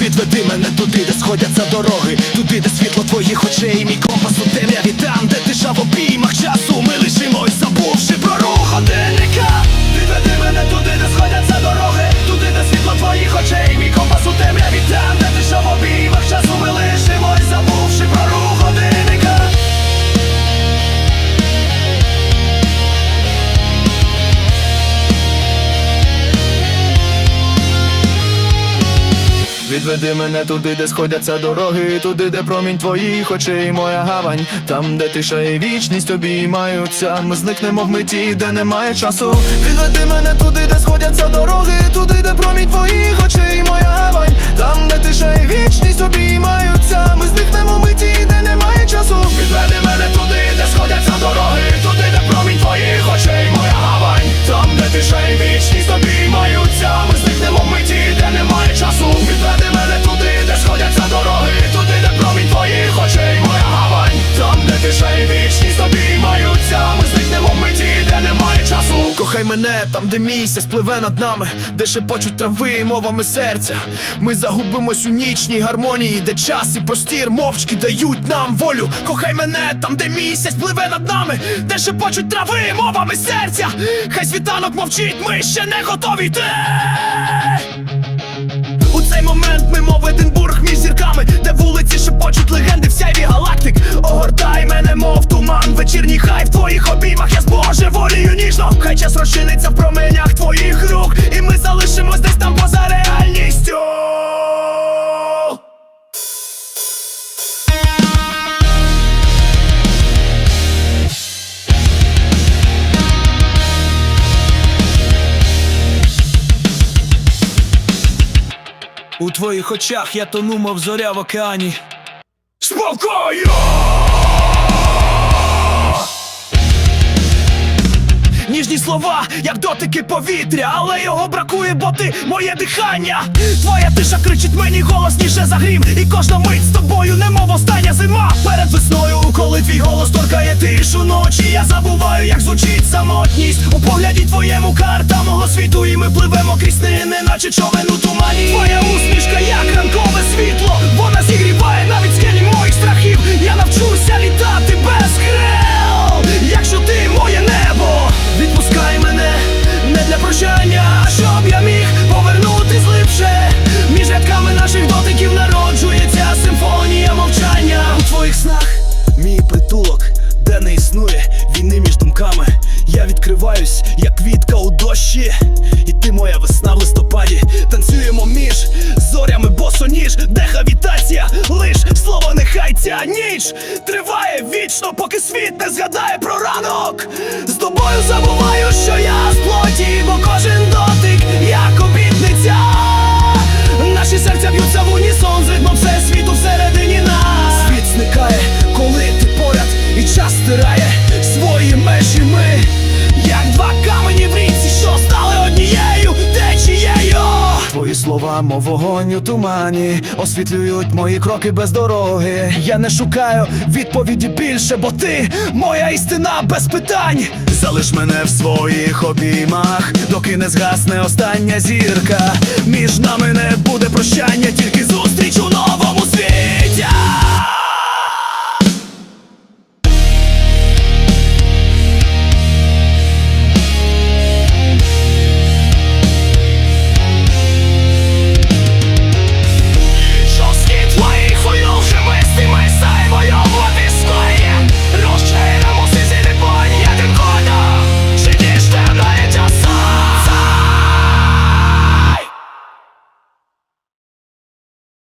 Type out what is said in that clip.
Відведи мене туди, де сходяться дороги, туди, де світло твоїх очей, мій компас у темряві. Там, де тиша в обіймах Відведи мене туди, де сходяться дороги, туди, де промінь твоїх очей, моя гавань, там, де тиша і вічність обіймаються. Ми зникнемо в миті, де немає часу. Відведи мене туди, де сходяться дороги, туди, де промінь твоїх очей, моя гавань, там, де тиша і вічність обіймаються. Ми зникнемо в миті, мене там, де місяць пливе над нами, де шепочуть трави мовами серця. Ми загубимось у нічній гармонії, де час і простір мовчки дають нам волю. Кохай мене там, де місяць пливе над нами, де шепочуть трави мовами серця. Хай світанок мовчить, ми ще не готові йти. У цей момент ми мов Единбург між зірками, де вулиці шепочуть легенди в сяйві галактик. Огортай мене, мов туман, вечірній хай в твоїх обіймах я збоже волію ніжно. Хай час розчиниться в променях твоїх рук, і ми залишимось десь там поза реальністю. У твоїх очах я тону, мов зоря в океані. Спокою! Ніжні слова, як дотики повітря, але його бракує, бо ти моє дихання. Твоя тиша кричить мені голосніше за грім, і кожна мить з тобою, немов остання зима. Перед весною, коли твій голос торкає тишу ночі, я забуваю, як звучить самотність. У погляді твоєму карта мого світу, і ми пливемо крізь сни, неначе човен у Я як квітка у дощі, і ти моя весна в листопаді. Танцюємо між зорями босоніж, де гравітація, лиш слово нехай ця ніч триває вічно, поки світ не згадає про ранок. З тобою забуваю, що я слова, мов вогонь у тумані, освітлюють мої кроки без дороги. Я не шукаю відповіді більше, бо ти моя істина без питань. Залиш мене в своїх обіймах, доки не згасне остання зірка. Між нами не буде прощання, тільки зустріч у.